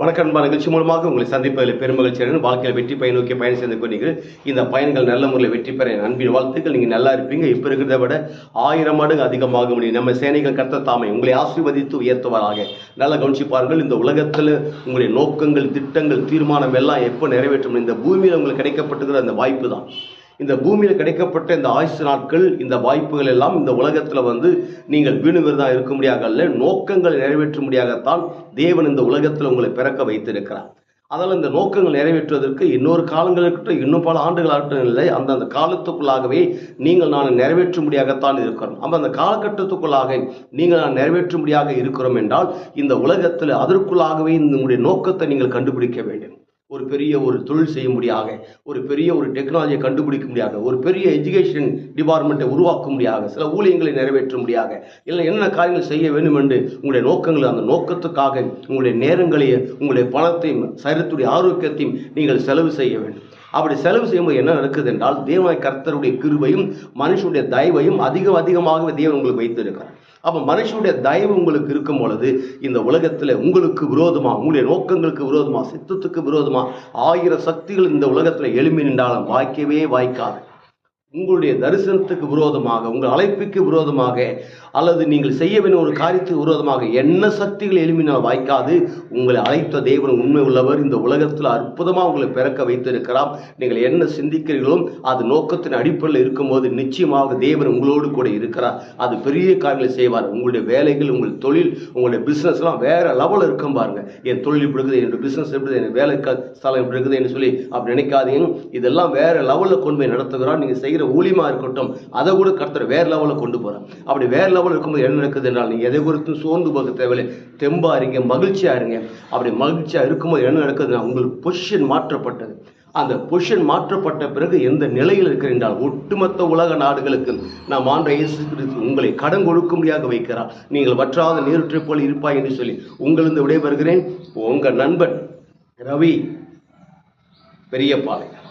வணக்கம் அன்பா நிகழ்ச்சி மூலமாக உங்களை சந்திப்பதில் பெருமகிழ்ச்சி அடைந்து வாழ்க்கையில் வெற்றி பயன் நோக்கி பயணம் செய்து கொண்டீர்கள். இந்த பயன்கள் நல்ல முறையில் வெற்றி பெற என் அன்பின் வாழ்த்துக்கள். நீங்கள் நல்லா இருப்பீங்க. இப்போ இருக்கிறத விட ஆயிரம் மடங்கு அதிகமாக முடியும். நம்ம சேனைகள் கர்த்த தாமை உங்களை ஆசீர்வதித்து உயர்த்துவாராக. நல்லா கவனிச்சு பாருங்கள் இந்த உலகத்தில் உங்களுடைய நோக்கங்கள் திட்டங்கள் தீர்மானம் எல்லாம் எப்போ நிறைவேற்றும் இந்த பூமியில் உங்களுக்கு கிடைக்கப்பட்டுகிற அந்த வாய்ப்பு தான் இந்த பூமியில் கிடைக்கப்பட்ட இந்த ஆயுசு நாட்கள் இந்த வாய்ப்புகள் எல்லாம் இந்த உலகத்தில் வந்து நீங்கள் வீணுவிரதா இருக்க முடியாதல்ல நோக்கங்களை நிறைவேற்றும்படியாகத்தான் தேவன் இந்த உலகத்தில் உங்களை பிறக்க வைத்திருக்கிறார். அதனால் இந்த நோக்கங்கள் நிறைவேற்றுவதற்கு இன்னொரு காலங்கள் இருக்கட்டும் இன்னும் பல ஆண்டுகள் ஆகட்டும் இல்லை அந்த அந்த காலத்துக்குள்ளாகவே நீங்கள் நான் நிறைவேற்ற முடியாகத்தான் இருக்கிறோம். அப்போ அந்த காலகட்டத்துக்குள்ளாக நீங்கள் நான் நிறைவேற்ற முடியாக இருக்கிறோம் என்றால் இந்த உலகத்தில் அதற்குள்ளாகவே இந்த உங்களுடைய நோக்கத்தை நீங்கள் கண்டுபிடிக்க வேண்டும். ஒரு பெரிய ஒரு தொழில் செய்ய முடியாக ஒரு பெரிய ஒரு டெக்னாலஜியை கண்டுபிடிக்க முடியாத ஒரு பெரிய எஜுகேஷன் டிபார்ட்மெண்ட்டை உருவாக்க முடியாத சில ஊழியங்களை நிறைவேற்ற முடியாத இல்லை என்ன காரியங்கள் செய்ய வேண்டும் என்று உங்களுடைய நோக்கங்களை அந்த நோக்கத்துக்காக உங்களுடைய நேரங்களையும் உங்களுடைய பணத்தையும் சரீரத்துடைய ஆரோக்கியத்தையும் நீங்கள் செலவு செய்ய வேண்டும். அப்படி செலவு செய்யும்போது என்ன நடக்குது என்றால் தேவனாய் கர்த்தருடைய கிருபையும் மனுஷனுடைய தயவையும் அதிகம் அதிகமாகவே தேவன் உங்களுக்கு வைத்திருக்கிறார். அப்போ மனுஷனுடைய தயவு உங்களுக்கு இருக்கும் பொழுது இந்த உலகத்தில் உங்களுக்கு விரோதமா உங்களுடைய நோக்கங்களுக்கு விரோதமா சித்தத்துக்கு விரோதமா ஆயிரம் சக்திகள் இந்த உலகத்தில் எழும்பி நின்றாலும் வாய்க்கவே வாய்க்காது. உங்களுடைய தரிசனத்துக்கு விரோதமாக உங்கள் அழைப்புக்கு விரோதமாக அல்லது நீங்கள் செய்ய வேண்டிய ஒரு காரியத்துக்கு விரோதமாக என்ன சக்திகள் எழுப்பினால் வாய்க்காது உங்களை அழைத்த தேவன் உண்மை உள்ளவர் இந்த உலகத்தில் அற்புதமாக உங்களை பிறக்க வைத்திருக்கிறார். நீங்கள் என்ன சிந்திக்கிறீர்களோ அது நோக்கத்தின் அடிப்படையில் இருக்கும்போது நிச்சயமாக தேவன் உங்களோடு கூட இருக்கிறார். அது பெரிய காரியங்களை செய்வார். உங்களுடைய வேலைகள் உங்கள் தொழில் உங்களுடைய பிஸ்னஸ்லாம் வேற லெவலில் இருக்கும் பாருங்க. என் தொழில் இப்படி இருக்குது என்னுடைய பிஸ்னஸ் எப்படி இருக்குது, என் வேலை ஸ்தலம் இப்படி இருக்குதுன்னு சொல்லி அப்படி நினைக்காதீங்க. இதெல்லாம் வேற லெவலில் கொண்டு போய் நடத்துகிறான் நீங்கள் செய்ய செய்கிற ஊழியமாக இருக்கட்டும் அதை கூட கர்த்தர் வேறு லெவலில் கொண்டு போகிறான் அப்படி வேறு லெவலில் இருக்கும்போது என்ன நடக்குது என்றால் நீங்கள் எதை குறித்தும் சோர்ந்து போக தேவையில்லை. தெம்பாக இருங்க மகிழ்ச்சியாக இருங்க. அப்படி மகிழ்ச்சியாக இருக்கும்போது என்ன நடக்குதுன்னா உங்களுக்கு பொசிஷன் மாற்றப்பட்டது. அந்த பொஷன் மாற்றப்பட்ட பிறகு எந்த நிலையில் இருக்கிறால் ஒட்டுமொத்த உலக நாடுகளுக்கு நாம் ஆண்ட இயேசு கிறிஸ்து உங்களை கடன் கொடுக்கும்படியாக வைக்கிறார். நீங்கள் வற்றாத நீருற்றை போல் இருப்பாய் என்று சொல்லி உங்களிருந்து விடைபெறுகிறேன். உங்கள் நண்பன் ரவி பெரியபாளையம்